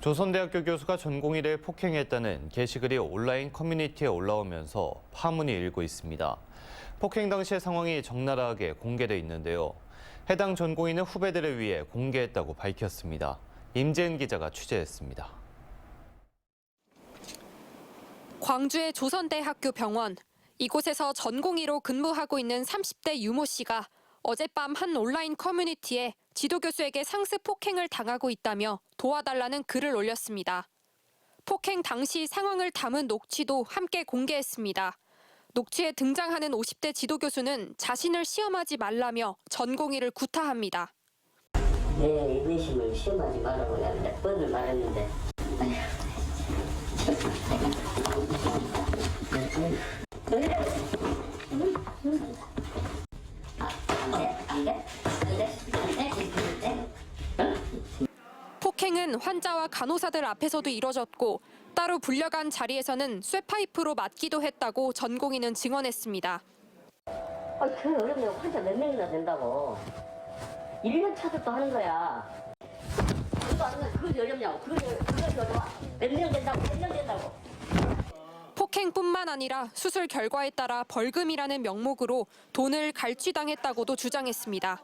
조선대학교 교수가 전공의를 폭행했다는 게시글이 온라인 커뮤니티에 올라오면서 파문이 일고 있습니다. 폭행 당시의 상황이 적나라하게 공개돼 있는데요. 해당 전공의는 후배들을 위해 공개했다고 밝혔습니다. 임재은 기자가 취재했습니다. 광주의 조선대학교 병원. 이곳에서 전공의로 근무하고 있는 30대 유모 씨가 어젯밤 한 온라인 커뮤니티에 지도 교수에게 상습 폭행을 당하고 있다며 도와달라는 글을 올렸습니다. 폭행 당시 상황을 담은 녹취도 함께 공개했습니다. 녹취에 등장하는 50대 지도 교수는 자신을 시험하지 말라며 전공의를 구타합니다. 내 인내심을 시험하지 말라고 내가 몇 번을 말했는데 그래? 안돼 안돼 안돼 안돼 안돼 폭행은 환자와 간호사들 앞에서도 이뤄졌고 따로 불려간 자리에서는 쇠파이프로 맞기도 했다고 전공의는 증언했습니다. 아, 그 어렵냐고 환자 몇 명이나 된다고? 1년 차도 또 하는 거야. 그거 안 하면 그거 어렵냐고 그거 그거 어려워 몇명 된다고? 몇 명 된다고 폭행뿐만 아니라 수술 결과에 따라 벌금이라는 명목으로 돈을 갈취당했다고도 주장했습니다.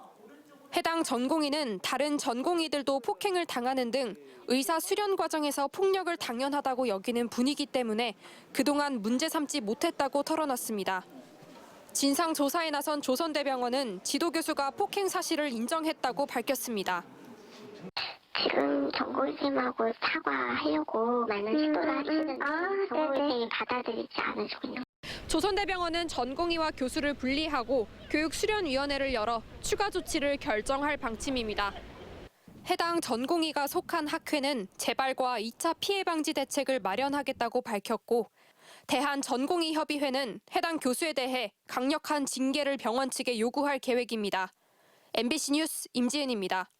해당 전공의는 다른 전공의들도 폭행을 당하는 등 의사 수련 과정에서 폭력을 당연하다고 여기는 분위기 때문에 그동안 문제 삼지 못했다고 털어놨습니다. 진상 조사에 나선 조선대병원은 지도 교수가 폭행 사실을 인정했다고 밝혔습니다. 지금 정골쌤하고 사과하려고 많은 시도를 하시는데 정 골쌤이 받아들이지 않으시군요. 조선대병원은 전공의와 교수를 분리하고 교육수련위원회를 열어 추가 조치를 결정할 방침입니다. 해당 전공의가 속한 학회는 재발과 2차 피해 방지 대책을 마련하겠다고 밝혔고 대한 전공의 협의회는 해당 교수에 대해 강력한 징계를 병원 측에 요구할 계획입니다. MBC 뉴스 임지은입니다.